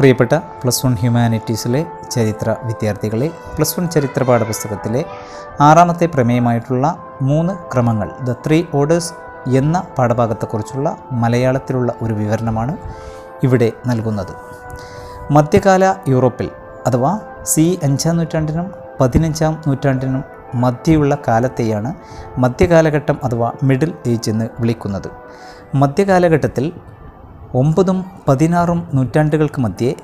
പ്രിയപ്പെട്ട plus one ഹ്യൂമാനിറ്റീസിലെ ചരിത്ര വിദ്യാർത്ഥികളെ പ്ലസ് വൺ ചരിത്ര പാഠപുസ്തകത്തിലെ ആറാമത്തെ പ്രമേയമായിട്ടുള്ള മൂന്ന് ക്രമങ്ങൾ ദ ത്രീ ഓർഡേഴ്സ് എന്ന പാഠഭാഗത്തെക്കുറിച്ചുള്ള മലയാളത്തിലുള്ള ഒരു വിവരണമാണ് ഇവിടെ നൽകുന്നത്. മധ്യകാല യൂറോപ്പിൽ അഥവാ സി അഞ്ചാം നൂറ്റാണ്ടിനും പതിനഞ്ചാം നൂറ്റാണ്ടിനും മധ്യയുള്ള കാലത്തെയാണ് മധ്യകാലഘട്ടം അഥവാ മിഡിൽ ഏജ് എന്ന് വിളിക്കുന്നത്. മധ്യകാലഘട്ടത്തിൽ ഒമ്പതും പതിനാറും നൂറ്റാണ്ടുകൾക്ക് മധ്യേ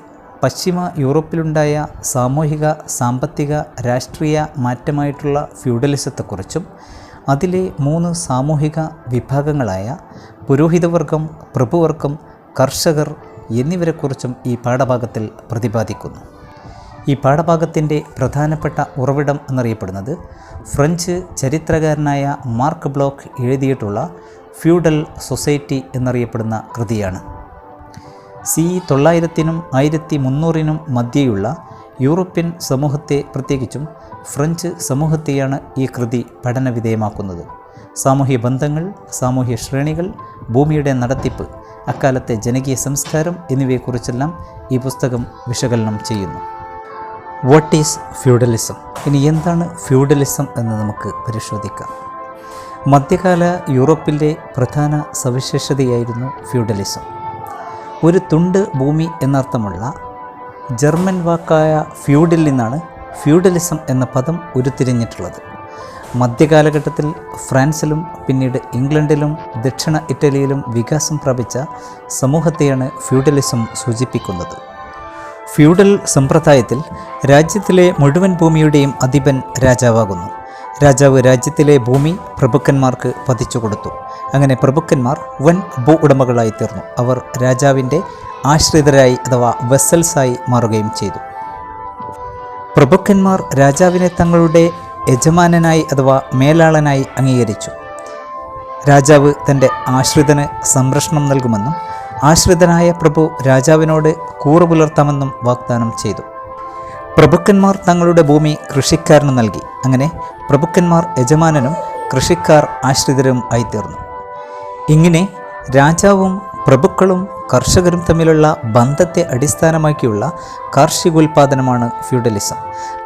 പശ്ചിമ യൂറോപ്പിലുണ്ടായ സാമൂഹിക സാമ്പത്തിക രാഷ്ട്രീയ മാറ്റമായിട്ടുള്ള ഫ്യൂഡലിസത്തെക്കുറിച്ചും അതിലെ മൂന്ന് സാമൂഹിക വിഭാഗങ്ങളായ പുരോഹിതവർഗം പ്രഭുവർഗം കർഷകർ എന്നിവരെക്കുറിച്ചും ഈ പാഠഭാഗത്തിൽ പ്രതിപാദിക്കുന്നു. ഈ പാഠഭാഗത്തിന്റെ പ്രധാനപ്പെട്ട ഉറവിടം എന്നറിയപ്പെടുന്നത് ഫ്രഞ്ച് ചരിത്രകാരനായ മാർക്ക് ബ്ലോക്ക് എഴുതിയിട്ടുള്ള ഫ്യൂഡൽ സൊസൈറ്റി എന്നറിയപ്പെടുന്ന കൃതിയാണ്. സി തൊള്ളായിരത്തിനും ആയിരത്തി മുന്നൂറിനും മധ്യയുള്ള യൂറോപ്യൻ സമൂഹത്തെ പ്രത്യേകിച്ചും ഫ്രഞ്ച് സമൂഹത്തെയാണ് ഈ കൃതി പഠനവിധേയമാക്കുന്നത്. സാമൂഹ്യ ബന്ധങ്ങൾ സാമൂഹ്യ ശ്രേണികൾ ഭൂമിയുടെ നടത്തിപ്പ് അക്കാലത്തെ ജനകീയ സംസ്കാരം എന്നിവയെക്കുറിച്ചെല്ലാം ഈ പുസ്തകം വിശകലനം ചെയ്യുന്നു. വാട്ട് ഈസ് ഫ്യൂഡലിസം ഇനി എന്താണ് ഫ്യൂഡലിസം എന്ന് നമുക്ക് പരിശോധിക്കാം. മധ്യകാല യൂറോപ്പിന്റെ പ്രധാന സവിശേഷതയായിരുന്നു ഫ്യൂഡലിസം ഒരു തുണ്ട് ഭൂമി എന്നർത്ഥമുള്ള ജർമ്മൻ വാക്കായ ഫ്യൂഡിൽ നിന്നാണ് ഫ്യൂഡലിസം എന്ന പദം ഉരുത്തിരിഞ്ഞിട്ടുള്ളത്. മധ്യകാലഘട്ടത്തിൽ ഫ്രാൻസിലും പിന്നീട് ഇംഗ്ലണ്ടിലും ദക്ഷിണ ഇറ്റലിയിലും വികാസം പ്രാപിച്ച സമൂഹത്തെയാണ് ഫ്യൂഡലിസം സൂചിപ്പിക്കുന്നത്. ഫ്യൂഡൽ സമ്പ്രദായത്തിൽ രാജ്യത്തിലെ മുഴുവൻ ഭൂമിയുടെയും അധിപൻ രാജാവാകുന്നു. രാജാവ് രാജ്യത്തിലെ ഭൂമി പ്രഭുക്കന്മാർക്ക് പതിച്ചു കൊടുത്തു. അങ്ങനെ പ്രഭുക്കന്മാർ വൻ ഭൂ ഉടമകളായി തീർന്നു. അവർ രാജാവിന്റെ ആശ്രിതരായി അഥവാ വെസൽസായി മാറുകയും ചെയ്തു. പ്രഭുക്കന്മാർ രാജാവിനെ തങ്ങളുടെ യജമാനനായി അഥവാ മേലാളനായി അംഗീകരിച്ചു. രാജാവ് തന്റെ ആശ്രിതന് സംരക്ഷണം നൽകുമെന്നും ആശ്രിതനായ പ്രഭു രാജാവിനോട് കൂറു പുലർത്താമെന്നും വാഗ്ദാനം ചെയ്തു. പ്രഭുക്കന്മാർ തങ്ങളുടെ ഭൂമി കൃഷിക്കാരന് നൽകി. അങ്ങനെ പ്രഭുക്കന്മാർ യജമാനനും കൃഷിക്കാർ ആശ്രിതരും ആയിത്തീർന്നു. ഇങ്ങനെ രാജാവും പ്രഭുക്കളും കർഷകരും തമ്മിലുള്ള ബന്ധത്തെ അടിസ്ഥാനമാക്കിയുള്ള കാർഷികോൽപാദനമാണ് ഫ്യൂഡലിസം.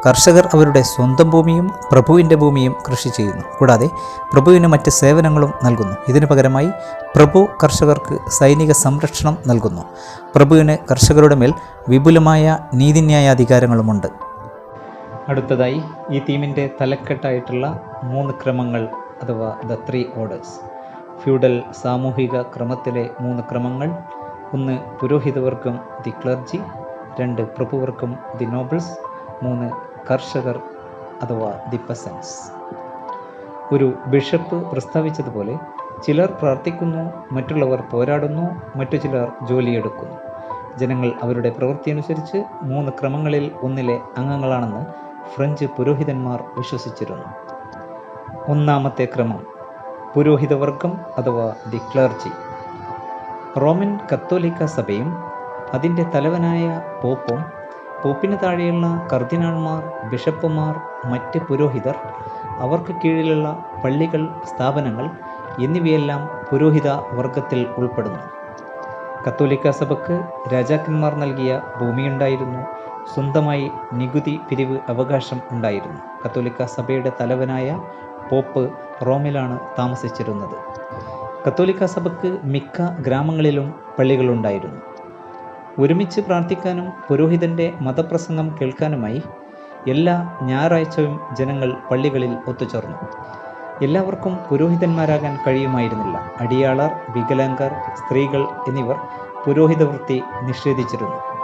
കർഷകർ അവരുടെ സ്വന്തം ഭൂമിയും പ്രഭുവിന്റെ ഭൂമിയും കൃഷി ചെയ്യുന്നു. കൂടാതെ പ്രഭുവിന് മറ്റ് സേവനങ്ങളും നൽകുന്നു. ഇതിനു പകരമായി പ്രഭു കർഷകർക്ക് സൈനിക സംരക്ഷണം നൽകുന്നു. പ്രഭുവിന് കർഷകരുടെ മേൽ വിപുലമായ നീതിന്യായ നീതിന്യായാധികാരങ്ങളുമുണ്ട്. അടുത്തതായി ഈ തീമിന്റെ തലക്കെട്ടായിട്ടുള്ള മൂന്ന് ക്രമങ്ങൾ അഥവാ ദ ത്രീ ഓർഡേഴ്സ്. ഫ്യൂഡൽ സാമൂഹിക ക്രമത്തിലെ മൂന്ന് ക്രമങ്ങൾ. ഒന്ന് പുരോഹിതവർക്കും ദി ക്ലർജി. രണ്ട് പ്രഭുവർക്കും ദി നോബിൾസ്. മൂന്ന് കർഷകർ അഥവാ ദി പെസൻസ്. ഒരു ബിഷപ്പ് പ്രസ്താവിച്ചതുപോലെ ചിലർ പ്രാർത്ഥിക്കുന്നു മറ്റുള്ളവർ പോരാടുന്നു മറ്റു ചിലർ ജോലിയെടുക്കുന്നു. ജനങ്ങൾ അവരുടെ പ്രവൃത്തി അനുസരിച്ച് മൂന്ന് ക്രമങ്ങളിൽ ഒന്നിലെ അംഗങ്ങളാണെന്ന് ഫ്രഞ്ച് പുരോഹിതന്മാർ വിശ്വസിച്ചിരുന്നു. ഒന്നാമത്തെ ക്രമം പുരോഹിതവർഗം അഥവാ ദി ക്ലർജി റോമൻ കത്തോലിക്ക സഭയും അതിന്റെ തലവനായ പോപ്പും പോപ്പിന് താഴെയുള്ള കർദിനാൾമാർ ബിഷപ്പുമാർ മറ്റ് പുരോഹിതർ അവർക്ക് കീഴിലുള്ള പള്ളികൾ സ്ഥാപനങ്ങൾ എന്നിവയെല്ലാം പുരോഹിത വർഗത്തിൽ ഉൾപ്പെടുന്നു. കത്തോലിക്ക സഭയ്ക്ക് രാജാക്കന്മാർ നൽകിയ ഭൂമിയുണ്ടായിരുന്നു. സ്വന്തമായി നികുതി പിരിവ് അവകാശം ഉണ്ടായിരുന്നു. കത്തോലിക്ക സഭയുടെ തലവനായ പോപ്പ് റോമിലാണ് താമസിച്ചിരുന്നത്. കത്തോലിക്ക സഭയ്ക്ക് മിക്ക ഗ്രാമങ്ങളിലും പള്ളികളുണ്ടായിരുന്നു. ഒരുമിച്ച് പ്രാർത്ഥിക്കാനും പുരോഹിതന്റെ മതപ്രസംഗം കേൾക്കാനുമായി എല്ലാ ഞായറാഴ്ചയും ജനങ്ങൾ പള്ളികളിൽ ഒത്തുചേർന്നു. എല്ലാവർക്കും പുരോഹിതന്മാരാകാൻ കഴിയുമായിരുന്നില്ല. അടിയാളർ വികലാംഗർ സ്ത്രീകൾ എന്നിവർ പുരോഹിതവൃത്തി നിഷേധിച്ചിരുന്നു.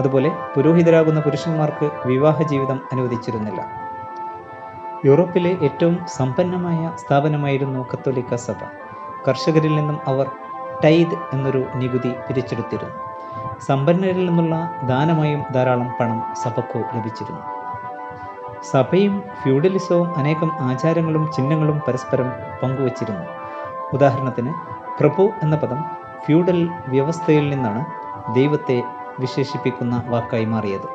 അതുപോലെ പുരോഹിതരാകുന്ന പുരുഷന്മാർക്ക് വിവാഹ ജീവിതം അനുവദിച്ചിരുന്നില്ല. യൂറോപ്പിലെ ഏറ്റവും സമ്പന്നമായ സ്ഥാപനമായിരുന്നു കത്തോലിക്ക സഭ. കർഷകരിൽ നിന്നും അവർ ടൈദ് എന്നൊരു നികുതി പിരിച്ചെടുത്തിരുന്നു. സമ്പന്നരിൽ നിന്നുള്ള ദാനമായും ധാരാളം പണം സഭയ്ക്ക് ലഭിച്ചിരുന്നു. സഭയും ഫ്യൂഡലിസവും അനേകം ആചാരങ്ങളും ചിഹ്നങ്ങളും പരസ്പരം പങ്കുവച്ചിരുന്നു. ഉദാഹരണത്തിന് പ്രഭു എന്ന പദം ഫ്യൂഡൽ വ്യവസ്ഥയിൽ നിന്നാണ് ദൈവത്തെ വിശേഷിപ്പിക്കുന്ന വാക്കായി മാറിയത്.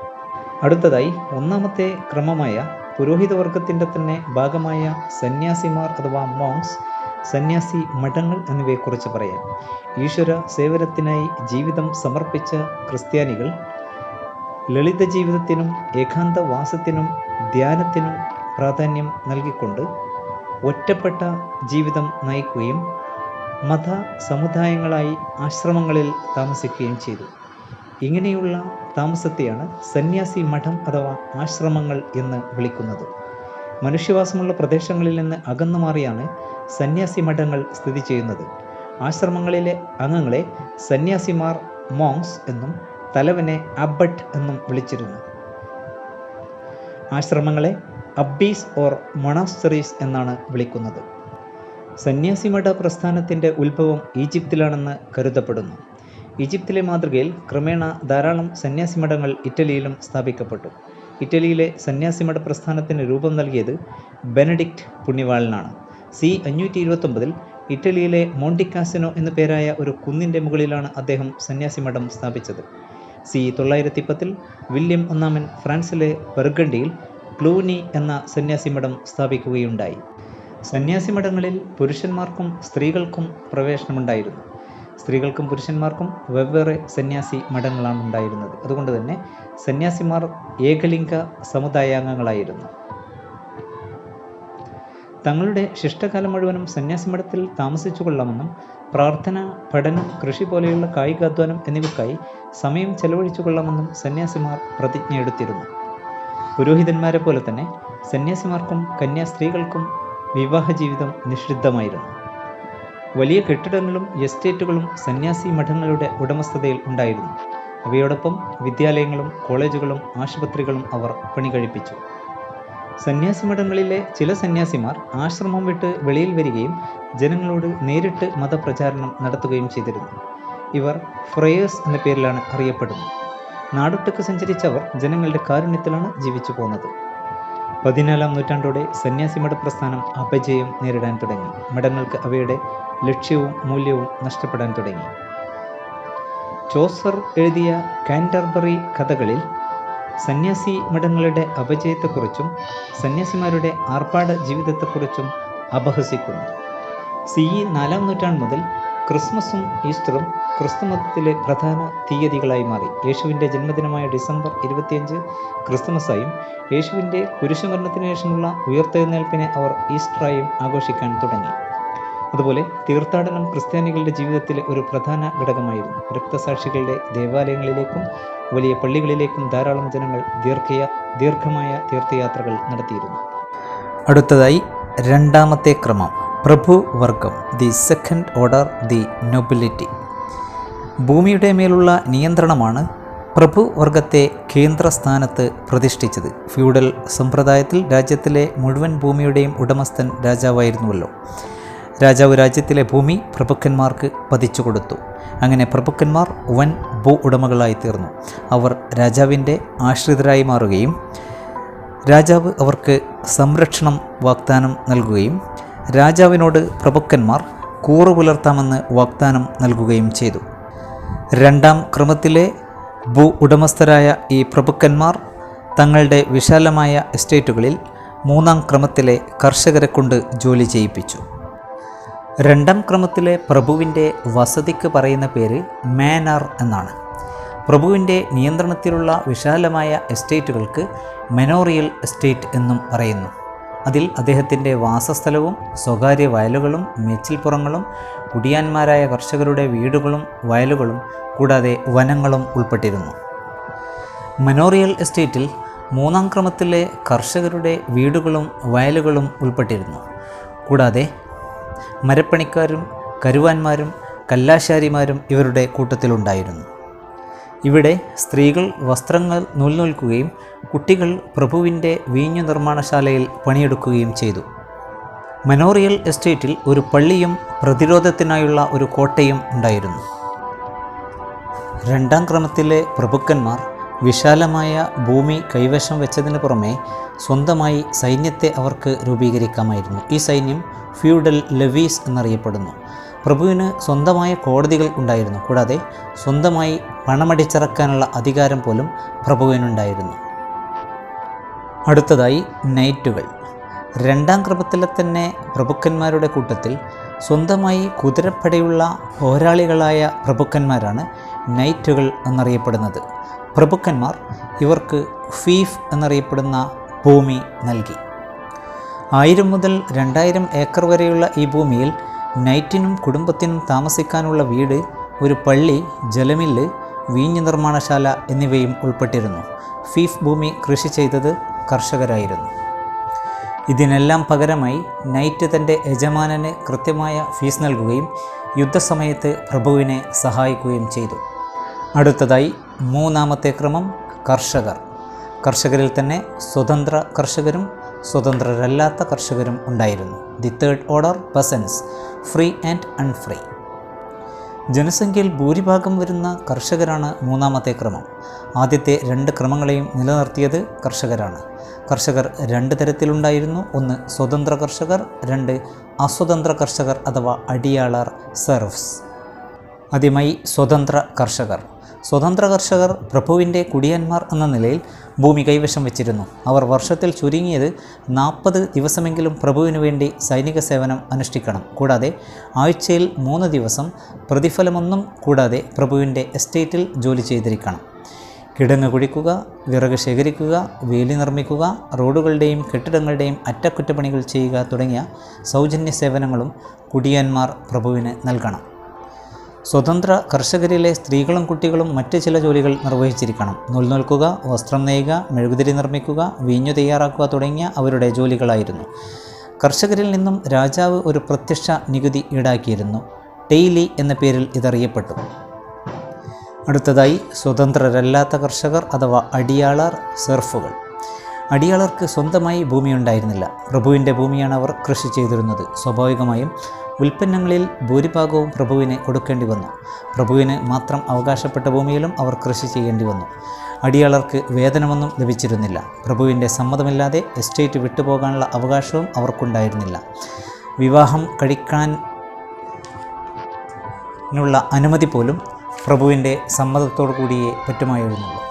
അടുത്തതായി ഒന്നാമത്തെ ക്രമമായ പുരോഹിതവർഗത്തിന്റെ തന്നെ ഭാഗമായ സന്യാസിമാർ അഥവാ മോങ്സ് സന്യാസി മഠങ്ങൾ എന്നിവയെക്കുറിച്ച് പറയാം. ഈശ്വര സേവനത്തിനായി ജീവിതം സമർപ്പിച്ച ക്രിസ്ത്യാനികൾ ലളിത ജീവിതത്തിനും ഏകാന്തവാസത്തിനും ധ്യാനത്തിനും പ്രാധാന്യം നൽകിക്കൊണ്ട് ഒറ്റപ്പെട്ട ജീവിതം നയിക്കുകയും മത സമുദായങ്ങളായി ആശ്രമങ്ങളിൽ താമസിക്കുകയും ചെയ്തു. ഇങ്ങനെയുള്ള താമസത്തെയാണ് സന്യാസി മഠം അഥവാ ആശ്രമങ്ങൾ എന്ന് വിളിക്കുന്നത്. മനുഷ്യവാസമുള്ള പ്രദേശങ്ങളിൽ നിന്ന് അകന്നു മാറിയാണ് സന്യാസി മഠങ്ങൾ സ്ഥിതി ചെയ്യുന്നത്. ആശ്രമങ്ങളിലെ അംഗങ്ങളെ സന്യാസിമാർ മോങ്സ് എന്നും തലവനെ അബട്ട് എന്നും വിളിച്ചിരുന്നു. ആശ്രമങ്ങളെ അബ്ബീസ് ഓർ മൊണാസ്റ്ററീസ് എന്നാണ് വിളിക്കുന്നത്. സന്യാസിമഠ പ്രസ്ഥാനത്തിന്റെ ഉത്ഭവം ഈജിപ്തിലാണെന്ന് കരുതപ്പെടുന്നു. ഈജിപ്തിലെ മാതൃകയിൽ ക്രമേണ ധാരാളം സന്യാസിമഠങ്ങൾ ഇറ്റലിയിലും സ്ഥാപിക്കപ്പെട്ടു. ഇറ്റലിയിലെ സന്യാസിമഠ പ്രസ്ഥാനത്തിന് രൂപം നൽകിയത് ബെനഡിക്റ്റ് പുണ്യവാളനാണ്. സി അഞ്ഞൂറ്റി ഇരുപത്തൊമ്പതിൽ ഇറ്റലിയിലെ മോണ്ടിക്കാസിനോ എന്നു പേരായ ഒരു കുന്നിന്റെ മുകളിലാണ് അദ്ദേഹം സന്യാസിമഠം സ്ഥാപിച്ചത്. സി തൊള്ളായിരത്തി പത്തിൽ വില്യം ഒന്നാമൻ ഫ്രാൻസിലെ ബെർഗണ്ടിയിൽ ക്ലൂനി എന്ന സന്യാസിമഠം സ്ഥാപിക്കുകയുണ്ടായി. സന്യാസിമഠങ്ങളിൽ പുരുഷന്മാർക്കും സ്ത്രീകൾക്കും പ്രവേശനമുണ്ടായിരുന്നു. സ്ത്രീകൾക്കും പുരുഷന്മാർക്കും വെവ്വേറെ സന്യാസി മഠങ്ങളാണ് ഉണ്ടായിരുന്നത്. അതുകൊണ്ട് തന്നെ സന്യാസിമാർ ഏകലിംഗ സമുദായാംഗങ്ങളായിരുന്നു. തങ്ങളുടെ ശിഷ്ടകാലം മുഴുവനും സന്യാസി മഠത്തിൽ താമസിച്ചു കൊള്ളാമെന്നും പ്രാർത്ഥന പഠനം കൃഷി പോലെയുള്ള കായികാധ്വാനം എന്നിവയ്ക്കായി സമയം ചെലവഴിച്ചു കൊള്ളാമെന്നും സന്യാസിമാർ പ്രതിജ്ഞയെടുത്തിരുന്നു പുരോഹിതന്മാരെ പോലെ തന്നെ സന്യാസിമാർക്കും കന്യാസ്ത്രീകൾക്കും വിവാഹ ജീവിതം നിഷിദ്ധമായിരുന്നു. വലിയ കെട്ടിടങ്ങളും എസ്റ്റേറ്റുകളും സന്യാസി മഠങ്ങളുടെ ഉടമസ്ഥതയിൽ ഉണ്ടായിരുന്നു. അവയോടൊപ്പം വിദ്യാലയങ്ങളും കോളേജുകളും ആശുപത്രികളും അവർ പണി കഴിപ്പിച്ചു സന്യാസി മഠങ്ങളിലെ ചില സന്യാസിമാർ ആശ്രമം വിട്ട് വെളിയിൽ വരികയും ജനങ്ങളോട് നേരിട്ട് മതപ്രചാരണം നടത്തുകയും ചെയ്തിരുന്നു. ഇവർ ഫ്രയേഴ്സ് എന്ന പേരിലാണ് അറിയപ്പെടുന്നത്. നാടൊട്ടുക്ക് സഞ്ചരിച്ചവർ ജനങ്ങളുടെ കാരുണ്യത്തിലാണ് ജീവിച്ചു പോന്നത്. പതിനാലാം നൂറ്റാണ്ടോടെ സന്യാസി മഠ പ്രസ്ഥാനം അപജയം നേരിടാൻ തുടങ്ങി. മഠങ്ങൾക്ക് അവയുടെ ലക്ഷ്യവും മൂല്യവും നഷ്ടപ്പെടാൻ തുടങ്ങി. ചോസർ എഴുതിയ കാന്റർബറി കഥകളിൽ സന്യാസി മഠങ്ങളുടെ അപജയത്തെക്കുറിച്ചും സന്യാസിമാരുടെ ആർപ്പാട ജീവിതത്തെക്കുറിച്ചും അപഹസിക്കുന്നു. സി ഇ നാലാം നൂറ്റാണ്ട് മുതൽ ക്രിസ്മസും ഈസ്റ്ററും ക്രിസ്തുമതത്തിലെ പ്രധാന തീയതികളായി മാറി. യേശുവിന്റെ ജന്മദിനമായ ഡിസംബർ ഇരുപത്തിയഞ്ച് ക്രിസ്തുമസായും യേശുവിന്റെ കുരിശുമരണത്തിന് ശേഷമുള്ള ഉയർത്തെഴുന്നേൽപ്പിനെ അവർ ഈസ്റ്ററായും ആഘോഷിക്കാൻ തുടങ്ങി. അതുപോലെ തീർത്ഥാടനം ക്രിസ്ത്യാനികളുടെ ജീവിതത്തിലെ ഒരു പ്രധാന ഘടകമായിരുന്നു. രക്തസാക്ഷികളുടെ ദേവാലയങ്ങളിലേക്കും വലിയ പള്ളികളിലേക്കും ധാരാളം ജനങ്ങൾ ദീർഘയ ദീർഘമായ തീർത്ഥയാത്രകൾ നടത്തിയിരുന്നു. അടുത്തതായി രണ്ടാമത്തെ ക്രമം. പ്രഭു വർഗം the second order the nobility ഭൂമിയുടെ മേലുള്ള നിയന്ത്രണമാണ് പ്രഭുവർഗത്തെ കേന്ദ്രസ്ഥാനത്ത് പ്രതിഷ്ഠിച്ചത്. ഫ്യൂഡൽ സമ്പ്രദായത്തിൽ രാജ്യത്തിലെ മുഴുവൻ ഭൂമിയുടെയും ഉടമസ്ഥൻ രാജാവായിരുന്നുവല്ലോ. രാജാവ് രാജ്യത്തിലെ ഭൂമി പ്രഭുക്കന്മാർക്ക് പതിച്ചു കൊടുത്തു അങ്ങനെ പ്രഭുക്കന്മാർ വൻ ഭൂ ഉടമകളായി തീർന്നു അവർ രാജാവിന്റെ ആശ്രിതരായി മാറുകയും രാജാവ് അവർക്ക് സംരക്ഷണം വാഗ്ദാനം നൽകുകയും രാജാവിനോട് പ്രഭുക്കന്മാർ കൂറു പുലർത്താമെന്ന് വാഗ്ദാനം നൽകുകയും ചെയ്തു. രണ്ടാം ക്രമത്തിലെ ഭൂ ഉടമസ്ഥരായ ഈ പ്രഭുക്കന്മാർ തങ്ങളുടെ വിശാലമായ എസ്റ്റേറ്റുകളിൽ മൂന്നാം ക്രമത്തിലെ കർഷകരെ കൊണ്ട് ജോലി ചെയ്യിപ്പിച്ചു. രണ്ടാം ക്രമത്തിലെ പ്രഭുവിന്റെ വസതിക്ക് പറയുന്ന പേര് മാനർ എന്നാണ്. പ്രഭുവിന്റെ നിയന്ത്രണത്തിലുള്ള വിശാലമായ എസ്റ്റേറ്റുകൾക്ക് മെനോറിയൽ എസ്റ്റേറ്റ് എന്നും പറയുന്നു. അതിൽ അദ്ദേഹത്തിന്റെ വാസസ്ഥലവും സ്വകാര്യ വയലുകളും മേച്ചിൽപ്പുറങ്ങളും കുടിയാന്മാരായ കർഷകരുടെ വീടുകളും വയലുകളും കൂടാതെ വനങ്ങളും ഉൾപ്പെട്ടിരുന്നു. മനോറിയൽ എസ്റ്റേറ്റിൽ മൂന്നാം ക്രമത്തിലെ കർഷകരുടെ വീടുകളും വയലുകളും ഉൾപ്പെട്ടിരുന്നു. കൂടാതെ മരപ്പണിക്കാരും കരുവാന്മാരും കല്ലാശാരിമാരും ഇവരുടെ കൂട്ടത്തിലുണ്ടായിരുന്നു. ഇവിടെ സ്ത്രീകൾ വസ്ത്രങ്ങൾ നൂൽനൂൽക്കുകയും കുട്ടികൾ പ്രഭുവിന്റെ വീഞ്ഞു നിർമ്മാണശാലയിൽ പണിയെടുക്കുകയും ചെയ്തു. മനോറിയൽ എസ്റ്റേറ്റിൽ ഒരു പള്ളിയും പ്രതിരോധത്തിനായുള്ള ഒരു കോട്ടയും ഉണ്ടായിരുന്നു. രണ്ടാം ക്രമത്തിലെ പ്രഭുക്കന്മാർ വിശാലമായ ഭൂമി കൈവശം വെച്ചതിന് പുറമെ സ്വന്തമായി സൈന്യത്തെ അവർക്ക് രൂപീകരിക്കാമായിരുന്നു. ഈ സൈന്യം ഫ്യൂഡൽ ലെവീസ് എന്നറിയപ്പെടുന്നു. പ്രഭുവിന് സ്വന്തമായ കോടതികൾ ഉണ്ടായിരുന്നു. കൂടാതെ സ്വന്തമായി പണമടിച്ചിറക്കാനുള്ള അധികാരം പോലും പ്രഭുവിനുണ്ടായിരുന്നു. അടുത്തതായി നൈറ്റുകൾ. രണ്ടാം ക്രമത്തിലെ തന്നെ പ്രഭുക്കന്മാരുടെ കൂട്ടത്തിൽ സ്വന്തമായി കുതിരപ്പടയുള്ള പോരാളികളായ പ്രഭുക്കന്മാരാണ് നൈറ്റുകൾ എന്നറിയപ്പെടുന്നത്. പ്രഭുക്കന്മാർ ഇവർക്ക് ഫീഫ് എന്നറിയപ്പെടുന്ന ഭൂമി നൽകി. ആയിരം മുതൽ രണ്ടായിരം ഏക്കർ വരെയുള്ള ഈ ഭൂമിയിൽ നൈറ്റിനും കുടുംബത്തിനും താമസിക്കാനുള്ള വീട് ഒരു പള്ളി ജലമില്ല് വീഞ്ഞു നിർമ്മാണശാല എന്നിവയും ഉൾപ്പെട്ടിരുന്നു. ഫീഫ് ഭൂമി കൃഷി ചെയ്തത് കർഷകരായിരുന്നു. ഇതിനെല്ലാം പകരമായി നൈറ്റ് തന്റെ യജമാനന് കൃത്യമായ ഫീസ് നൽകുകയും യുദ്ധസമയത്ത് പ്രഭുവിനെ സഹായിക്കുകയും ചെയ്തു. അടുത്തതായി മൂന്നാമത്തെ ക്രമം കർഷകർ. കർഷകരിൽ തന്നെ സ്വതന്ത്ര കർഷകരും സ്വതന്ത്രരല്ലാത്ത കർഷകരും ഉണ്ടായിരുന്നു. The third order peasants free and unfree. ജനസംഖ്യയിൽ ഭൂരിഭാഗം വരുന്ന കർഷകരാണ് മൂന്നാമത്തെ ക്രമം. ആദ്യത്തെ രണ്ട് ക്രമങ്ങളെയും നിലനിർത്തിയത് കർഷകരാണ്. കർഷകർ രണ്ട് തരത്തിലുണ്ടായിരുന്നു. ഒന്ന് സ്വതന്ത്ര കർഷകർ രണ്ട് അസ്വതന്ത്ര കർഷകർ അഥവാ അടിയാളർ സെർവ്സ്. ആദ്യമായി സ്വതന്ത്ര കർഷകർ. സ്വതന്ത്ര കർഷകർ പ്രഭുവിന്റെ കുടിയന്മാർ എന്ന നിലയിൽ ഭൂമി കൈവശം വെച്ചിരുന്നു. അവർ വർഷത്തിൽ ചുരുങ്ങിയത് നാൽപ്പത് ദിവസമെങ്കിലും പ്രഭുവിനു വേണ്ടി സൈനിക സേവനം അനുഷ്ഠിക്കണം. കൂടാതെ ആഴ്ചയിൽ മൂന്ന് ദിവസം പ്രതിഫലമൊന്നും കൂടാതെ പ്രഭുവിന്റെ എസ്റ്റേറ്റിൽ ജോലി ചെയ്തിരിക്കണം. കിടങ്ങ് കുഴിക്കുക വിറക് ശേഖരിക്കുക വേലി നിർമ്മിക്കുക റോഡുകളുടെയും കെട്ടിടങ്ങളുടെയും അറ്റകുറ്റപ്പണികൾ ചെയ്യുക തുടങ്ങിയ സൗജന്യ സേവനങ്ങളും കുടിയന്മാർ പ്രഭുവിന് നൽകണം. സ്വതന്ത്ര കർഷകരിലെ സ്ത്രീകളും കുട്ടികളും മറ്റ് ചില ജോലികൾ നിർവഹിച്ചിരിക്കണം. നൂൽ നോൽക്കുക വസ്ത്രം നെയ്യുക മെഴുകുതിരി നിർമ്മിക്കുക വീഞ്ഞു തയ്യാറാക്കുക തുടങ്ങിയ അവരുടെ ജോലികളായിരുന്നു. കർഷകരിൽ നിന്നും രാജാവ് ഒരു പ്രത്യക്ഷ നികുതി ഈടാക്കിയിരുന്നു. ടെയ്ലി എന്ന പേരിൽ ഇതറിയപ്പെട്ടു. അടുത്തതായി സ്വതന്ത്രരല്ലാത്ത കർഷകർ അഥവാ അടിയാളർ സെർഫുകൾ. അടിയാളർക്ക് സ്വന്തമായി ഭൂമിയുണ്ടായിരുന്നില്ല. പ്രഭുവിന്റെ ഭൂമിയാണ് അവർ കൃഷി ചെയ്തിരുന്നത്. സ്വാഭാവികമായും ഉൽപ്പന്നങ്ങളിൽ ഭൂരിഭാഗവും പ്രഭുവിന് കൊടുക്കേണ്ടി വന്നു. പ്രഭുവിന് മാത്രം അവകാശപ്പെട്ട ഭൂമിയിലും അവർ കൃഷി ചെയ്യേണ്ടി വന്നു. അടിയാളർക്ക് വേതനമൊന്നും ലഭിച്ചിരുന്നില്ല. പ്രഭുവിന്റെ സമ്മതമില്ലാതെ എസ്റ്റേറ്റ് വിട്ടുപോകാനുള്ള അവകാശവും അവർക്കുണ്ടായിരുന്നില്ല. വിവാഹം കഴിക്കാൻ നുള്ള അനുമതി പോലും പ്രഭുവിന്റെ സമ്മതത്തോടു കൂടിയേ പറ്റുമായിരുന്നുള്ളൂ.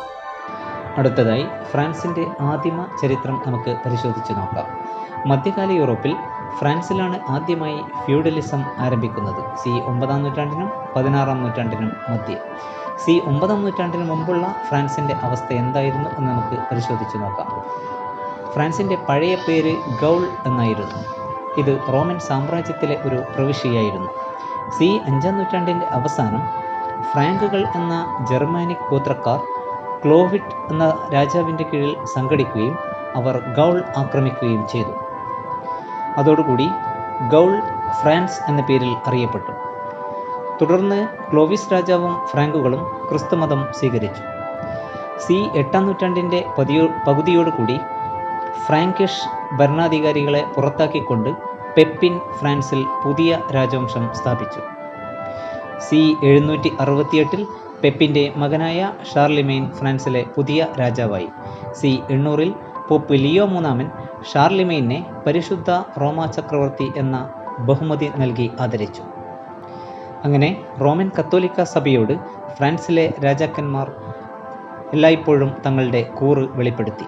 അടുത്തതായി ഫ്രാൻസിന്റെ ആദിമ ചരിത്രം നമുക്ക് പരിശോധിച്ച് നോക്കാം. മധ്യകാല യൂറോപ്പിൽ ഫ്രാൻസിലാണ് ആദ്യമായി ഫ്യൂഡലിസം ആരംഭിക്കുന്നത്. സി ഒമ്പതാം നൂറ്റാണ്ടിനും പതിനാറാം നൂറ്റാണ്ടിനും മധ്യേ. സി ഒമ്പതാം നൂറ്റാണ്ടിന് മുമ്പുള്ള ഫ്രാൻസിന്റെ അവസ്ഥ എന്തായിരുന്നു എന്ന് നമുക്ക് പരിശോധിച്ച് നോക്കാം. ഫ്രാൻസിന്റെ പഴയ പേര് ഗൗൾ എന്നായിരുന്നു. ഇത് റോമൻ സാമ്രാജ്യത്തിലെ ഒരു പ്രവിശ്യയായിരുന്നു. സി അഞ്ചാം നൂറ്റാണ്ടിന്റെ അവസാനം ഫ്രാങ്കുകൾ എന്ന ജർമാനിക് ഗോത്രക്കാർ ക്ലോവിറ്റ് എന്ന രാജാവിന്റെ കീഴിൽ സംഘടിക്കുകയും അവർ ഗൗൾ ആക്രമിക്കുകയും ചെയ്തു. അതോടുകൂടി ഗൗൾ ഫ്രാൻസ് എന്ന പേരിൽ അറിയപ്പെട്ടു. തുടർന്ന് ക്ലോവിസ് രാജാവും ഫ്രാങ്കുകളും ക്രിസ്തുമതം സ്വീകരിച്ചു. സി എട്ടാം നൂറ്റാണ്ടിന്റെ പതിയോ പകുതിയോടുകൂടി ഫ്രാങ്കിഷ് ഭരണാധികാരികളെ പുറത്താക്കിക്കൊണ്ട് പെപ്പിൻ ഫ്രാൻസിൽ പുതിയ രാജവംശം സ്ഥാപിച്ചു. സി എഴുന്നൂറ്റി അറുപത്തിയെട്ടിൽ പെപ്പിന്റെ മകനായ ഷാർലിമെയിൻ ഫ്രാൻസിലെ പുതിയ രാജാവായി. സി എണ്ണൂറിൽ പോപ്പ് ലിയോ മൂന്നാമൻ ഷാർലിമെയിനെ പരിശുദ്ധ റോമാ ചക്രവർത്തി എന്ന ബഹുമതി നൽകി ആദരിച്ചു. അങ്ങനെ റോമൻ കത്തോലിക്ക സഭയോട് ഫ്രാൻസിലെ രാജാക്കന്മാർ എല്ലായ്പ്പോഴും തങ്ങളുടെ കൂറ് വെളിപ്പെടുത്തി.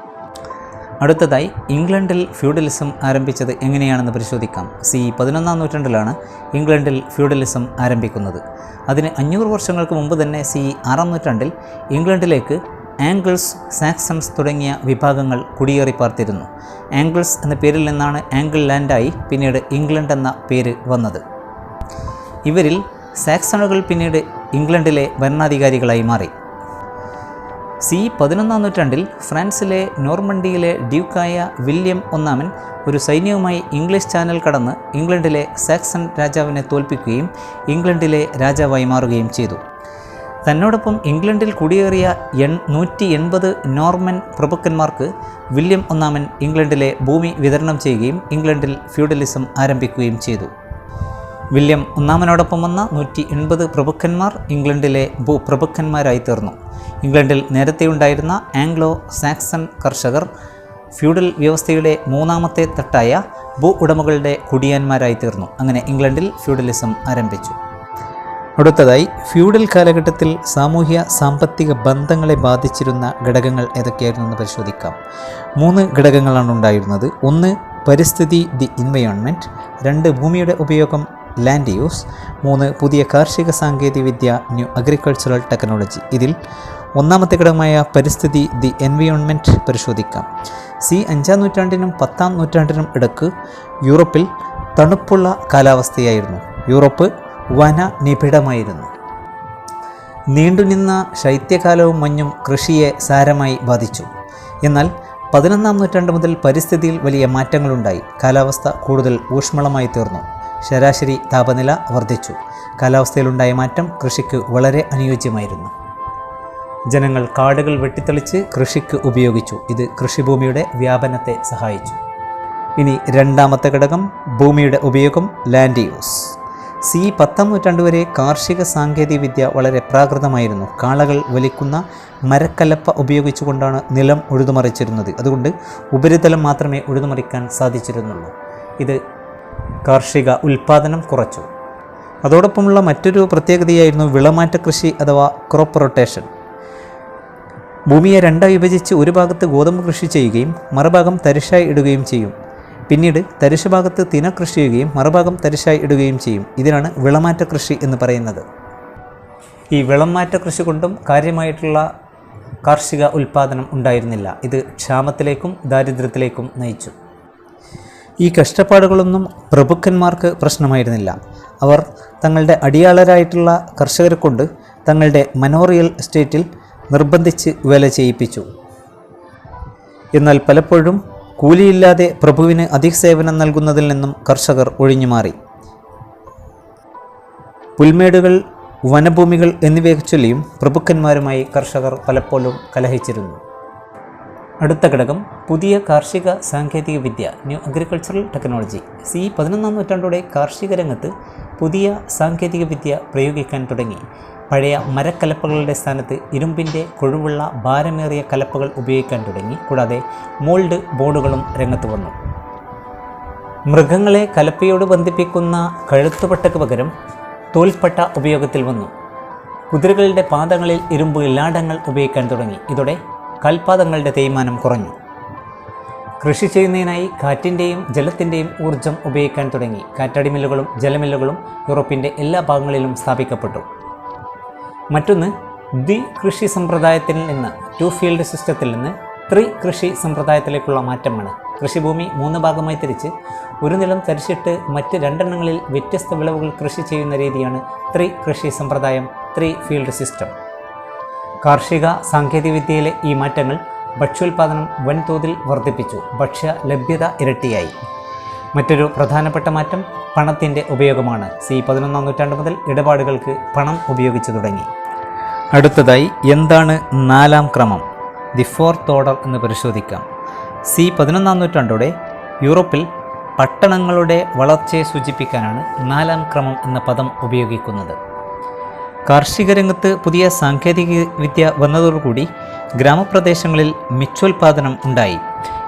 അടുത്തതായി ഇംഗ്ലണ്ടിൽ ഫ്യൂഡലിസം ആരംഭിച്ചത് എങ്ങനെയാണെന്ന് പരിശോധിക്കാം. സി പതിനൊന്നാം നൂറ്റാണ്ടിലാണ് ഇംഗ്ലണ്ടിൽ ഫ്യൂഡലിസം ആരംഭിക്കുന്നത്. അതിന് അഞ്ഞൂറ് വർഷങ്ങൾക്ക് മുമ്പ് തന്നെ സി ആറാം നൂറ്റാണ്ടിൽ ഇംഗ്ലണ്ടിലേക്ക് ആംഗിൾസ് സാക്സൺസ് തുടങ്ങിയ വിഭാഗങ്ങൾ കുടിയേറി പാർത്തിരുന്നു. ആംഗിൾസ് എന്ന പേരിൽ നിന്നാണ് ആംഗിൾ ലാൻഡായി പിന്നീട് ഇംഗ്ലണ്ട് എന്ന പേര് വന്നത്. ഇവരിൽ സാക്സണുകൾ പിന്നീട് ഇംഗ്ലണ്ടിലെ ഭരണാധികാരികളായി മാറി. സി പതിനൊന്നാം നൂറ്റാണ്ടിൽ ഫ്രാൻസിലെ നോർമണ്ടിയിലെ ഡ്യൂക്കായ വില്യം ഒന്നാമൻ ഒരു സൈന്യവുമായി ഇംഗ്ലീഷ് ചാനൽ കടന്ന് ഇംഗ്ലണ്ടിലെ സാക്സൺ രാജാവിനെ തോൽപ്പിക്കുകയും ഇംഗ്ലണ്ടിലെ രാജാവായി മാറുകയും ചെയ്തു. തന്നോടൊപ്പം ഇംഗ്ലണ്ടിൽ കുടിയേറിയ എൺ നൂറ്റി എൺപത് നോർമൻ പ്രഭുക്കന്മാർക്ക് വില്യം ഒന്നാമൻ ഇംഗ്ലണ്ടിലെ ഭൂമി വിതരണം ചെയ്യുകയും ഇംഗ്ലണ്ടിൽ ഫ്യൂഡലിസം ആരംഭിക്കുകയും ചെയ്തു. വില്യം ഒന്നാമനോടൊപ്പം വന്ന നൂറ്റി എൺപത് പ്രഭുക്കന്മാർ ഇംഗ്ലണ്ടിലെ ഭൂ പ്രഭുക്കന്മാരായി തീർന്നു. ഇംഗ്ലണ്ടിൽ നേരത്തെ ഉണ്ടായിരുന്ന ആംഗ്ലോ സാക്സൺ കർഷകർ ഫ്യൂഡൽ വ്യവസ്ഥയുടെ മൂന്നാമത്തെ തട്ടായ ഭൂ ഉടമകളുടെ കുടിയാന്മാരായി തീർന്നു. അങ്ങനെ ഇംഗ്ലണ്ടിൽ ഫ്യൂഡലിസം ആരംഭിച്ചു. അടുത്തതായി ഫ്യൂഡൽ കാലഘട്ടത്തിൽ സാമൂഹ്യ സാമ്പത്തിക ബന്ധങ്ങളെ ബാധിച്ചിരുന്ന ഘടകങ്ങൾ ഏതൊക്കെയായിരുന്നു എന്ന് പരിശോധിക്കാം. മൂന്ന് ഘടകങ്ങളാണ് ഉണ്ടായിരുന്നത്. ഒന്ന് പരിസ്ഥിതി ദി ഇൻവയോൺമെന്റ് രണ്ട് ഭൂമിയുടെ ഉപയോഗം ലാൻഡ് യൂസ്. മൂന്ന് പുതിയ കാർഷിക സാങ്കേതികവിദ്യ ന്യൂ അഗ്രികൾച്ചറൽ ടെക്നോളജി. ഇതിൽ ഒന്നാമത്തെ ഘടകമായ പരിസ്ഥിതി ദി എൻവിയോൺമെന്റ് പരിശോധിക്കാം. സി അഞ്ചാം നൂറ്റാണ്ടിനും പത്താം നൂറ്റാണ്ടിനും ഇടയ്ക്ക് യൂറോപ്പിൽ തണുപ്പുള്ള കാലാവസ്ഥയായിരുന്നു. യൂറോപ്പ് വന നിബിഡമായിരുന്നു നീണ്ടുനിന്ന ശൈത്യകാലവും മഞ്ഞും കൃഷിയെ സാരമായി ബാധിച്ചു. എന്നാൽ പതിനൊന്നാം നൂറ്റാണ്ട് മുതൽ പരിസ്ഥിതിയിൽ വലിയ മാറ്റങ്ങളുണ്ടായി. കാലാവസ്ഥ കൂടുതൽ ഊഷ്മളമായി തീർന്നു. ശരാശരി താപനില വർദ്ധിച്ചു. കാലാവസ്ഥയിലുണ്ടായ മാറ്റം കൃഷിക്ക് വളരെ അനുയോജ്യമായിരുന്നു. ജനങ്ങൾ കാടുകൾ വെട്ടിത്തെളിച്ച് കൃഷിക്ക് ഉപയോഗിച്ചു. ഇത് കൃഷിഭൂമിയുടെ വ്യാപനത്തെ സഹായിച്ചു. ഇനി രണ്ടാമത്തെ ഘടകം ഭൂമിയുടെ ഉപയോഗം ലാൻഡ് യൂസ് സി പത്താം നൂറ്റാണ്ട് വരെ കാർഷിക സാങ്കേതികവിദ്യ വളരെ പ്രാകൃതമായിരുന്നു. കാളകൾ വലിക്കുന്ന മരക്കലപ്പ ഉപയോഗിച്ചുകൊണ്ടാണ് നിലം ഉഴുതുമറിച്ചിരുന്നത്. അതുകൊണ്ട് ഉപരിതലം മാത്രമേ ഉഴുതുമറിക്കാൻ സാധിച്ചിരുന്നുള്ളൂ. ഇത് കാർഷിക ഉൽപ്പാദനം കുറച്ചു. അതോടൊപ്പമുള്ള മറ്റൊരു പ്രത്യേകതയായിരുന്നു വിളമാറ്റ കൃഷി അഥവാ ക്രോപ്പ് റൊട്ടേഷൻ ഭൂമിയെ രണ്ടായി വിഭജിച്ച് ഒരു ഭാഗത്ത് ഗോതമ്പ് കൃഷി ചെയ്യുകയും മറുഭാഗം തരിശായി ഇടുകയും ചെയ്യും. പിന്നീട് തരിശ് ഭാഗത്ത് തിന കൃഷി ചെയ്യുകയും മറുഭാഗം തരിശായി ഇടുകയും ചെയ്യും. ഇതിനാണ് വിളമാറ്റ കൃഷി എന്ന് പറയുന്നത്. ഈ വിളമാറ്റ കൃഷി കൊണ്ടും കാര്യമായിട്ടുള്ള കാർഷിക ഉൽപ്പാദനം ഉണ്ടായിരുന്നില്ല. ഇത് ക്ഷാമത്തിലേക്കും ദാരിദ്ര്യത്തിലേക്കും നയിച്ചു. ഈ കഷ്ടപ്പാടുകളൊന്നും പ്രഭുക്കന്മാർക്ക് പ്രശ്നമായിരുന്നില്ല. അവർ തങ്ങളുടെ അടിയാളരായിട്ടുള്ള കർഷകരെ കൊണ്ട് തങ്ങളുടെ മനോറിയൽ എസ്റ്റേറ്റിൽ നിർബന്ധിച്ച് വേല ചെയ്യിപ്പിച്ചു. എന്നാൽ പലപ്പോഴും കൂലിയില്ലാതെ പ്രഭുവിന് അധികസേവനം നൽകുന്നതിൽ നിന്നും കർഷകർ ഒഴിഞ്ഞുമാറി. പുൽമേടുകൾ വനഭൂമികൾ എന്നിവയെ ചൊല്ലിയും പ്രഭുക്കന്മാരുമായി കർഷകർ പലപ്പോഴും കലഹിച്ചിരുന്നു. അടുത്ത ഘടകം പുതിയ കാർഷിക സാങ്കേതിക വിദ്യ ന്യൂ അഗ്രികൾച്ചറൽ ടെക്നോളജി. സി പതിനൊന്നാം നൂറ്റാണ്ടോടെ കാർഷിക രംഗത്ത് പുതിയ സാങ്കേതിക വിദ്യ പ്രയോഗിക്കാൻ തുടങ്ങി. പഴയ മരക്കലപ്പകളുടെ സ്ഥാനത്ത് ഇരുമ്പിന്റെ കൊഴുവുള്ള ഭാരമേറിയ കലപ്പകൾ ഉപയോഗിക്കാൻ തുടങ്ങി. കൂടാതെ മോൾഡ് ബോർഡുകളും രംഗത്ത് വന്നു. മൃഗങ്ങളെ കലപ്പയോട് ബന്ധിപ്പിക്കുന്ന കഴുത്തുപട്ടയ്ക്ക് പകരം തോൽപ്പട്ട ഉപയോഗത്തിൽ വന്നു. കുതിരകളുടെ പാദങ്ങളിൽ ഇരുമ്പ് ലാടങ്ങൾ ഉപയോഗിക്കാൻ തുടങ്ങി. ഇതോടെ കൽപാദങ്ങളുടെ തേയ്മാനം കുറഞ്ഞു. കൃഷി ചെയ്യുന്നതിനായി കാറ്റിന്റെയും ജലത്തിന്റെയും ഊർജം ഉപയോഗിക്കാൻ തുടങ്ങി. കാറ്റടിമില്ലുകളും ജലമില്ലുകളും യൂറോപ്പിന്റെ എല്ലാ ഭാഗങ്ങളിലും സ്ഥാപിക്കപ്പെട്ടു. മറ്റൊന്ന് ദ്വി കൃഷി സമ്പ്രദായത്തിൽ നിന്ന് ടു ഫീൽഡ് സിസ്റ്റത്തിൽ നിന്ന് ത്രി കൃഷി സമ്പ്രദായത്തിലേക്കുള്ള മാറ്റമാണ്. കൃഷിഭൂമി മൂന്ന് ഭാഗമായി തിരിച്ച് ഒരു നിലം തരിച്ചിട്ട് മറ്റ് രണ്ടെണ്ണങ്ങളിൽ വ്യത്യസ്ത വിളവുകൾ കൃഷി ചെയ്യുന്ന രീതിയാണ് ത്രി കൃഷി സമ്പ്രദായം ത്രീ ഫീൽഡ് സിസ്റ്റം. കാർഷിക സാങ്കേതികവിദ്യയിലെ ഈ മാറ്റങ്ങൾ ഭക്ഷ്യോൽപാദനം വൻതോതിൽ വർദ്ധിപ്പിച്ചു. ഭക്ഷ്യ ലഭ്യത ഇരട്ടിയായി. മറ്റൊരു പ്രധാനപ്പെട്ട മാറ്റം പണത്തിന്റെ ഉപയോഗമാണ്. സി പതിനൊന്നാം നൂറ്റാണ്ട് മുതൽ ഇടപാടുകൾക്ക് പണം ഉപയോഗിച്ചു തുടങ്ങി. അടുത്തതായി എന്താണ് നാലാം ക്രമം? ദി ഫോർത്ത് ഓർഡർ എന്ന് പരിശോധിക്കാം. സി പതിനൊന്നാം നൂറ്റാണ്ടോടെ യൂറോപ്പിൽ പട്ടണങ്ങളുടെ വളർച്ചയെ സൂചിപ്പിക്കാനാണ് നാലാം ക്രമം എന്ന പദം ഉപയോഗിക്കുന്നത്. കാർഷിക രംഗത്ത് പുതിയ സാങ്കേതിക വിദ്യ വന്നതോടുകൂടി ഗ്രാമപ്രദേശങ്ങളിൽ മിച്ചോൽപാദനം ഉണ്ടായി.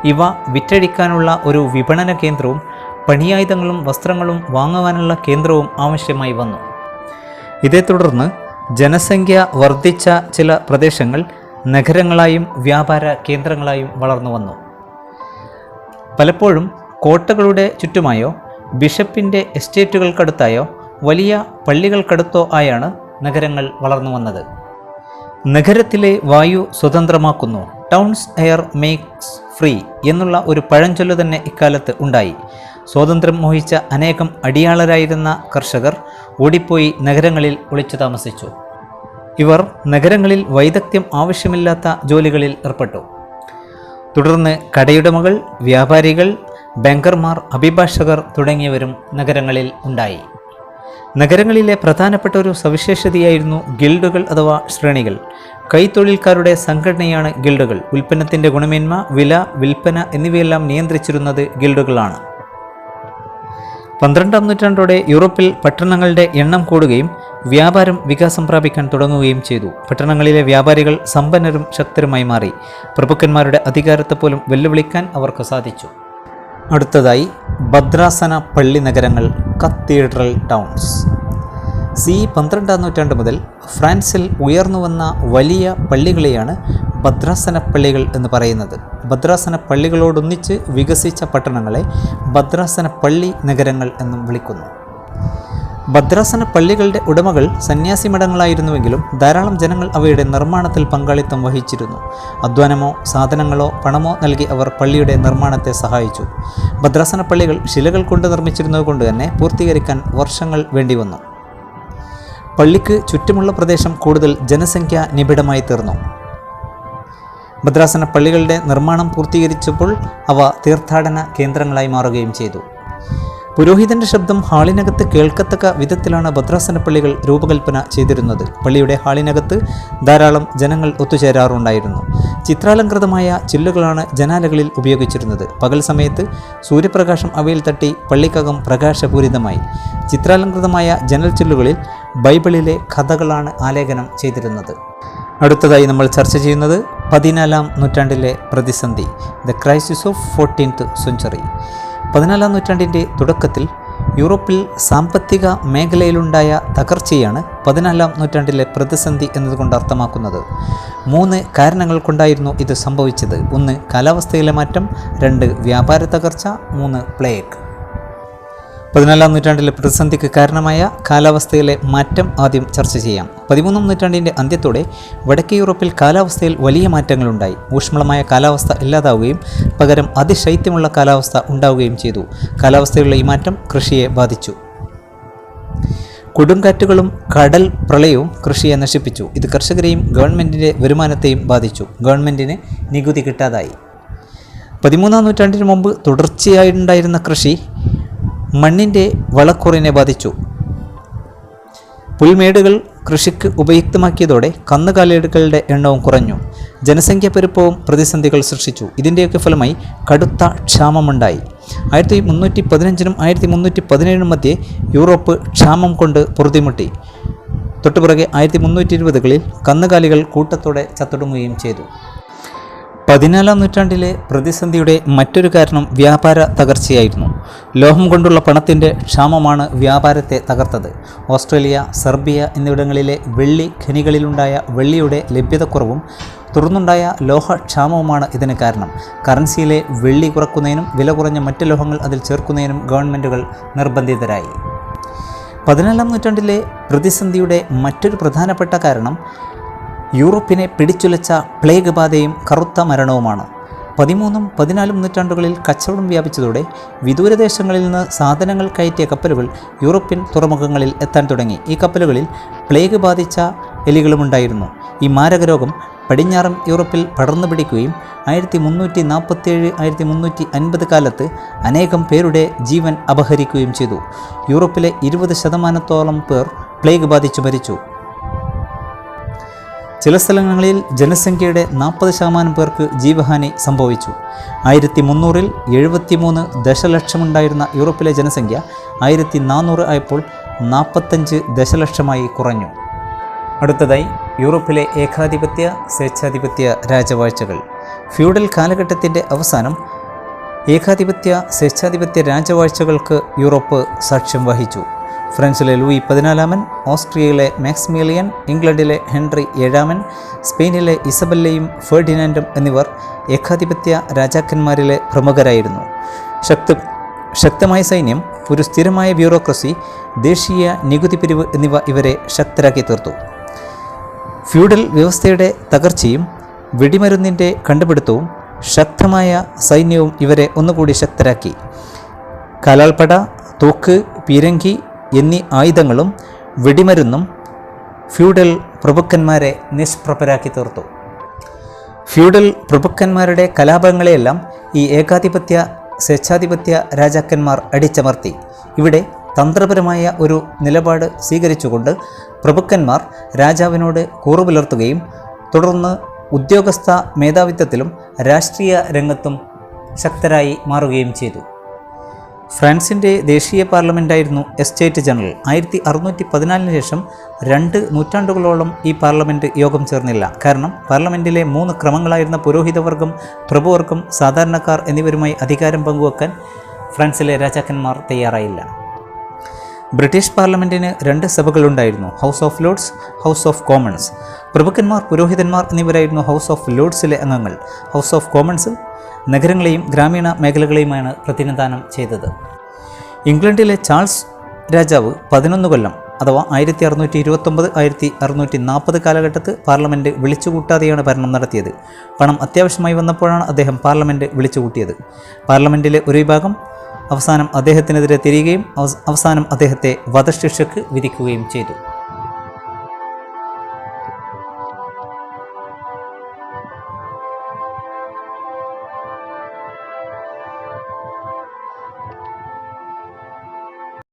ഇവ വിറ്റഴിക്കാനുള്ള ഒരു വിപണന കേന്ദ്രവും പണിയായുധങ്ങളും വസ്ത്രങ്ങളും വാങ്ങുവാനുള്ള കേന്ദ്രവും ആവശ്യമായി വന്നു. ഇതേ തുടർന്ന് ജനസംഖ്യ വർദ്ധിച്ച ചില പ്രദേശങ്ങൾ നഗരങ്ങളായും വ്യാപാര കേന്ദ്രങ്ങളായും വളർന്നു വന്നു. പലപ്പോഴും കോട്ടകളുടെ ചുറ്റുമായോ ബിഷപ്പിന്റെ എസ്റ്റേറ്റുകൾക്കടുത്തായോ വലിയ പള്ളികൾക്കടുത്തോ ആയാണ് നഗരങ്ങൾ വളർന്നു വന്നത്. നഗരത്തിലെ വായു സ്വതന്ത്രമാക്കുന്നു. ടൗൺസ് എയർ മേക്സ് ഫ്രീ എന്നുള്ള ഒരു പഴഞ്ചൊല്ല് തന്നെ ഇക്കാലത്ത് ഉണ്ടായി. സ്വാതന്ത്ര്യം മോഹിച്ച അനേകം അടിയാളരായിരുന്ന കർഷകർ ഓടിപ്പോയി നഗരങ്ങളിൽ ഒളിച്ചു താമസിച്ചു. ഇവർ നഗരങ്ങളിൽ വൈദഗ്ധ്യം ആവശ്യമില്ലാത്ത ജോലികളിൽ ഏർപ്പെട്ടു. തുടർന്ന് കടയുടമകൾ വ്യാപാരികൾ ബാങ്കർമാർ അഭിഭാഷകർ തുടങ്ങിയവരും നഗരങ്ങളിൽ ഉണ്ടായി. നഗരങ്ങളിലെ പ്രധാനപ്പെട്ട ഒരു സവിശേഷതയായിരുന്നു ഗിൽഡുകൾ അഥവാ ശ്രേണികൾ. കൈത്തൊഴിൽക്കാരുടെ സംഘടനയാണ് ഗിൽഡുകൾ. ഉൽപ്പന്നത്തിന്റെ ഗുണമേന്മ വില വിൽപ്പന എന്നിവയെല്ലാം നിയന്ത്രിച്ചിരുന്നത് ഗിൽഡുകളാണ്. പന്ത്രണ്ടാം നൂറ്റാണ്ടോടെ യൂറോപ്പിൽ പട്ടണങ്ങളുടെ എണ്ണം കൂടുകയും വ്യാപാരം വികാസം പ്രാപിക്കാൻ തുടങ്ങുകയും ചെയ്തു. പട്ടണങ്ങളിലെ വ്യാപാരികൾ സമ്പന്നരും ശക്തരുമായി മാറി. പ്രഭുക്കന്മാരുടെ അധികാരത്തെ പോലും വെല്ലുവിളിക്കാൻ അവർക്ക് സാധിച്ചു. അടുത്തതായി ഭദ്രാസന പള്ളി നഗരങ്ങൾ കത്തീഡ്രൽ ടൗൺസ്. സി പന്ത്രണ്ടാം നൂറ്റാണ്ട് മുതൽ ഫ്രാൻസിൽ ഉയർന്നുവന്ന വലിയ പള്ളികളെയാണ് ഭദ്രാസന പള്ളികൾ എന്ന് പറയുന്നത്. ഭദ്രാസന പള്ളികളോടൊന്നിച്ച് വികസിച്ച പട്ടണങ്ങളെ ഭദ്രാസന പള്ളി നഗരങ്ങൾ എന്നും വിളിക്കുന്നു. ഭദ്രാസന പള്ളികളുടെ ഉടമകൾ സന്യാസി മഠങ്ങളായിരുന്നുവെങ്കിലും ധാരാളം ജനങ്ങൾ അവയുടെ നിർമ്മാണത്തിൽ പങ്കാളിത്തം വഹിച്ചിരുന്നു. അധ്വാനമോ സാധനങ്ങളോ പണമോ നൽകി അവർ പള്ളിയുടെ നിർമ്മാണത്തെ സഹായിച്ചു. ഭദ്രാസന പള്ളികൾ ശിലകൾ കൊണ്ട് നിർമ്മിച്ചിരുന്നതുകൊണ്ട് തന്നെ പൂർത്തീകരിക്കാൻ വർഷങ്ങൾ വേണ്ടിവന്നു. പള്ളിക്ക് ചുറ്റുമുള്ള പ്രദേശം കൂടുതൽ ജനസംഖ്യ നിബിഡമായി തീർന്നു. ഭദ്രാസന പള്ളികളുടെ നിർമ്മാണം പൂർത്തീകരിച്ചപ്പോൾ അവ തീർത്ഥാടന കേന്ദ്രങ്ങളായി മാറുകയും ചെയ്തു. പുരോഹിതന്റെ ശബ്ദം ഹാളിനകത്ത് കേൾക്കത്തക്ക വിധത്തിലാണ് ഭദ്രാസന പള്ളികൾ രൂപകൽപ്പന ചെയ്തിരുന്നത്. പള്ളിയുടെ ഹാളിനകത്ത് ധാരാളം ജനങ്ങൾ ഒത്തുചേരാറുണ്ടായിരുന്നു. ചിത്രാലങ്കൃതമായ ചില്ലുകളാണ് ജനാലകളിൽ ഉപയോഗിച്ചിരുന്നത്. പകൽ സമയത്ത് സൂര്യപ്രകാശം അവയിൽ തട്ടി പള്ളിക്കകം പ്രകാശപൂരിതമായി. ചിത്രാലങ്കൃതമായ ജനൽ ചില്ലുകളിൽ ബൈബിളിലെ കഥകളാണ് ആലേഖനം ചെയ്തിരുന്നത്. അടുത്തതായി നമ്മൾ ചർച്ച ചെയ്യുന്നത് പതിനാലാം നൂറ്റാണ്ടിലെ പ്രതിസന്ധി the crisis of fourteenth century. പതിനാലാം നൂറ്റാണ്ടിന്റെ തുടക്കത്തിൽ യൂറോപ്പിൽ സാമ്പത്തിക മേഖലയിലുണ്ടായ തകർച്ചയാണ് പതിനാലാം നൂറ്റാണ്ടിലെ പ്രതിസന്ധി എന്നതുകൊണ്ട് അർത്ഥമാക്കുന്നത്. മൂന്ന് കാരണങ്ങൾ കൊണ്ടായിരുന്നു ഇത് സംഭവിച്ചത്. ഒന്ന് കാലാവസ്ഥയിലെ മാറ്റം രണ്ട് വ്യാപാര തകർച്ച മൂന്ന് പ്ലേഗ്. പതിനാലാം നൂറ്റാണ്ടിലെ പ്രതിസന്ധിക്ക് കാരണമായ കാലാവസ്ഥയിലെ മാറ്റം ആദ്യം ചർച്ച ചെയ്യാം. പതിമൂന്നാം നൂറ്റാണ്ടിന്റെ അന്ത്യത്തോടെ വടക്കേ യൂറോപ്പിൽ കാലാവസ്ഥയിൽ വലിയ മാറ്റങ്ങളുണ്ടായി. ഊഷ്മളമായ കാലാവസ്ഥ ഇല്ലാതാവുകയും പകരം അതിശൈത്യമുള്ള കാലാവസ്ഥ ഉണ്ടാവുകയും ചെയ്തു. കാലാവസ്ഥയിലുള്ള ഈ മാറ്റം കൃഷിയെ ബാധിച്ചു. കൊടുങ്കാറ്റുകളും കടൽ പ്രളയവും കൃഷിയെ നശിപ്പിച്ചു. ഇത് കർഷകരെയും ഗവൺമെന്റിന്റെ വരുമാനത്തെയും ബാധിച്ചു. ഗവൺമെന്റിന് നികുതി കിട്ടാതായി. പതിമൂന്നാം നൂറ്റാണ്ടിന് മുമ്പ് തുടർച്ചയായിട്ടുണ്ടായിരുന്ന കൃഷി മണ്ണിന്റെ വളക്കുറിനെ ബാധിച്ചു. പുൽമേടുകൾ കൃഷിക്ക് ഉപയുക്തമാക്കിയതോടെ കന്നുകാലികളുടെ എണ്ണവും കുറഞ്ഞു. ജനസംഖ്യ പെരുപ്പവും പ്രതിസന്ധികൾ സൃഷ്ടിച്ചു. ഇതിന്റെയൊക്കെ ഫലമായി കടുത്ത ക്ഷാമമുണ്ടായി. ആയിരത്തി മുന്നൂറ്റി പതിനഞ്ചിനും ആയിരത്തി മുന്നൂറ്റി പതിനേഴിനും മധ്യേ യൂറോപ്പ് ക്ഷാമം കൊണ്ട് പൊറുതിമുട്ടി. തൊട്ടുപുറകെ ആയിരത്തി മുന്നൂറ്റി ഇരുപതുകളിൽ കന്നുകാലികൾ കൂട്ടത്തോടെ ചത്തൊടുങ്ങുകയും ചെയ്തു. പതിനാലാം നൂറ്റാണ്ടിലെ പ്രതിസന്ധിയുടെ മറ്റൊരു കാരണം വ്യാപാര തകർച്ചയായിരുന്നു. ലോഹം കൊണ്ടുള്ള പണത്തിന്റെ ക്ഷാമമാണ് വ്യാപാരത്തെ തകർത്തത്. ഓസ്ട്രേലിയ സെർബിയ എന്നിവിടങ്ങളിലെ വെള്ളി ഖനികളിലുണ്ടായ വെള്ളിയുടെ ലഭ്യതക്കുറവും തുടർന്നുണ്ടായ ലോഹക്ഷാമവുമാണ് ഇതിന് കാരണം. കറൻസിയിലെ വെള്ളി കുറക്കുന്നതിനും വില കുറഞ്ഞ മറ്റ് ലോഹങ്ങൾ അതിൽ ചേർക്കുന്നതിനും ഗവൺമെന്റുകൾ നിർബന്ധിതരായി. പതിനാലാം നൂറ്റാണ്ടിലെ പ്രതിസന്ധിയുടെ മറ്റൊരു പ്രധാനപ്പെട്ട കാരണം യൂറോപ്പിനെ പിടിച്ചുലച്ച പ്ലേഗ് ബാധയും കറുത്ത മരണവുമാണ്. പതിമൂന്നും പതിനാലും നൂറ്റാണ്ടുകളിൽ കച്ചവടം വ്യാപിച്ചതോടെ വിദൂരദേശങ്ങളിൽ നിന്ന് സാധനങ്ങൾ കയറ്റിയ കപ്പലുകൾ യൂറോപ്യൻ തുറമുഖങ്ങളിൽ എത്താൻ തുടങ്ങി. ഈ കപ്പലുകളിൽ പ്ലേഗ് ബാധിച്ച എലികളുമുണ്ടായിരുന്നു. ഈ മാരകരോഗം പടിഞ്ഞാറൻ യൂറോപ്പിൽ പടർന്നു പിടിക്കുകയും ആയിരത്തി മുന്നൂറ്റി നാൽപ്പത്തേഴ് ആയിരത്തി മുന്നൂറ്റി അൻപത് കാലത്ത് അനേകം പേരുടെ ജീവൻ അപഹരിക്കുകയും ചെയ്തു. യൂറോപ്പിലെ ഇരുപത് ശതമാനത്തോളം പേർ പ്ലേഗ് ബാധിച്ചു മരിച്ചു. ചില സ്ഥലങ്ങളിൽ ജനസംഖ്യയുടെ നാൽപ്പത് ശതമാനം പേർക്ക് ജീവഹാനി സംഭവിച്ചു. ആയിരത്തി മുന്നൂറിൽ എഴുപത്തിമൂന്ന് ദശലക്ഷമുണ്ടായിരുന്ന യൂറോപ്പിലെ ജനസംഖ്യ ആയിരത്തി നാനൂറ് ആയപ്പോൾ നാൽപ്പത്തഞ്ച് ദശലക്ഷമായി കുറഞ്ഞു. അടുത്തതായി യൂറോപ്പിലെ ഏകാധിപത്യ സ്വേച്ഛാധിപത്യ രാജവാഴ്ചകൾ. ഫ്യൂഡൽ കാലഘട്ടത്തിന്റെ അവസാനം ഏകാധിപത്യ സ്വേച്ഛാധിപത്യ രാജവാഴ്ചകൾക്ക് യൂറോപ്പ് സാക്ഷ്യം വഹിച്ചു. ഫ്രാൻസിലെ ലൂയി പതിനാലാമൻ ഓസ്ട്രിയയിലെ മാക്സ്മീലിയൻ ഇംഗ്ലണ്ടിലെ ഹെൻറി ഏഴാമൻ സ്പെയിനിലെ ഇസബല്ലയും ഫെർഡിനാൻഡും എന്നിവർ ഏകാധിപത്യ രാജാക്കന്മാരിലെ പ്രമുഖരായിരുന്നു. ശക്തി ശക്തമായ സൈന്യം ഒരു സ്ഥിരമായ ബ്യൂറോക്രസി ദേശീയ നികുതി പിരിവ് എന്നിവ ഇവരെ ശക്തരാക്കി തീർത്തു. ഫ്യൂഡൽ വ്യവസ്ഥയുടെ തകർച്ചയും വെടിമരുന്നിന്റെ കണ്ടുപിടുത്തവും ശക്തമായ സൈന്യവും ഇവരെ ഒന്നുകൂടി ശക്തരാക്കി. കലാൽപ്പട തോക്ക് പീരങ്കി എന്നീ ആയുധങ്ങളും വെടിമരുന്നും ഫ്യൂഡൽ പ്രഭുക്കന്മാരെ നിഷ്പ്രഭരാക്കി തീർത്തു. ഫ്യൂഡൽ പ്രഭുക്കന്മാരുടെ കലാപങ്ങളെയെല്ലാം ഈ ഏകാധിപത്യ സ്വേച്ഛാധിപത്യ രാജാക്കന്മാർ അടിച്ചമർത്തി. ഇവിടെ തന്ത്രപരമായ ഒരു നിലപാട് സ്വീകരിച്ചുകൊണ്ട് പ്രഭുക്കന്മാർ രാജാവിനോട് കൂറു പുലർത്തുകയും തുടർന്ന് ഉദ്യോഗസ്ഥ മേധാവിത്വത്തിലും രാഷ്ട്രീയ രംഗത്തും ശക്തരായി മാറുകയും ചെയ്തു. ഫ്രാൻസിന്റെ ദേശീയ പാർലമെന്റായിരുന്നു എസ്റ്റേറ്റ് ജനറൽ. ആയിരത്തി അറുന്നൂറ്റി പതിനാലിന് ശേഷം രണ്ട് നൂറ്റാണ്ടുകളോളം ഈ പാർലമെന്റ് യോഗം ചേർന്നില്ല. കാരണം പാർലമെന്റിലെ മൂന്ന് ക്രമങ്ങളായിരുന്ന പുരോഹിതവർഗം പ്രഭുവർഗം സാധാരണക്കാർ എന്നിവരുമായി അധികാരം പങ്കുവെക്കാൻ ഫ്രാൻസിലെ രാജാക്കന്മാർ തയ്യാറായില്ല. ബ്രിട്ടീഷ് പാർലമെന്റിന് രണ്ട് സഭകളുണ്ടായിരുന്നു House of Lords House of Commons പ്രഭുക്കന്മാർ പുരോഹിതന്മാർ എന്നിവരായിരുന്നു ഹൗസ് ഓഫ് ലോർഡ്സിലെ അംഗങ്ങൾ. ഹൗസ് ഓഫ് കോമൺസ് നഗരങ്ങളെയും ഗ്രാമീണ മേഖലകളെയുമാണ് പ്രതിനിധാനം ചെയ്തത്. ഇംഗ്ലണ്ടിലെ ചാൾസ് രാജാവ് പതിനൊന്ന് കൊല്ലം അഥവാ ആയിരത്തി അറുന്നൂറ്റി ഇരുപത്തൊമ്പത് ആയിരത്തി അറുന്നൂറ്റി നാൽപ്പത് കാലഘട്ടത്ത് പാർലമെന്റ് വിളിച്ചുകൂട്ടാതെയാണ് ഭരണം നടത്തിയത്. പണം അത്യാവശ്യമായി വന്നപ്പോഴാണ് അദ്ദേഹം പാർലമെന്റ് വിളിച്ചുകൂട്ടിയത്. പാർലമെന്റിലെ ഒരു വിഭാഗം അവസാനം അദ്ദേഹത്തിനെതിരെ തിരിയുകയും അവസ്- അവസാനം അദ്ദേഹത്തെ വധശിക്ഷയ്ക്ക് വിധിക്കുകയും ചെയ്തു.